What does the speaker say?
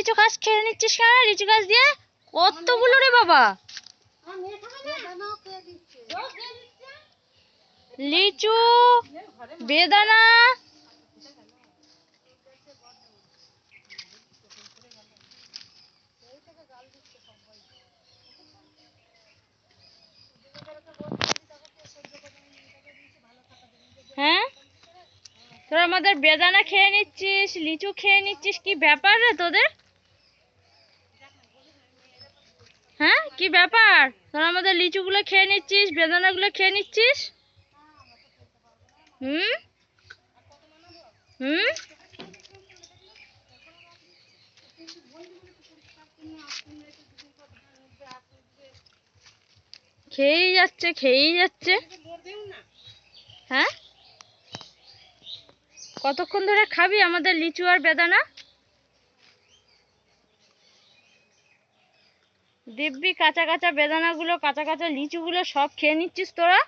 লিচু গাছ খেয়ে নিচ্ছিস কেন? লিচু গাছ দিয়ে? কতগুলো রে বাবা? লিচু, বেদানা হ্যাঁ? তোরা আমাদের বেদানা খেয়ে নিচ্ছিস, লিচু খেয়ে নিচ্ছিস, কি ব্যাপার রে তোদের হ্যাঁ কি ব্যাপার? তোরা আমাদের লিচুগুলো খেয়ে নিচ্ছিস, বেদানাগুলো খেয়ে নিচ্ছিস? হুম? হুম? খেয়েই যাচ্ছে খেয়েই যাচ্ছে। হ্যাঁ? কতক্ষণ ধরে খাবি আমাদের লিচু আর বেদানা? দিব্যি কাঁচা কাঁচা বেদানাগুলো কাঁচা কাঁচা লিচুগুলো সব খেয়ে নিচ্ছিস তোরা?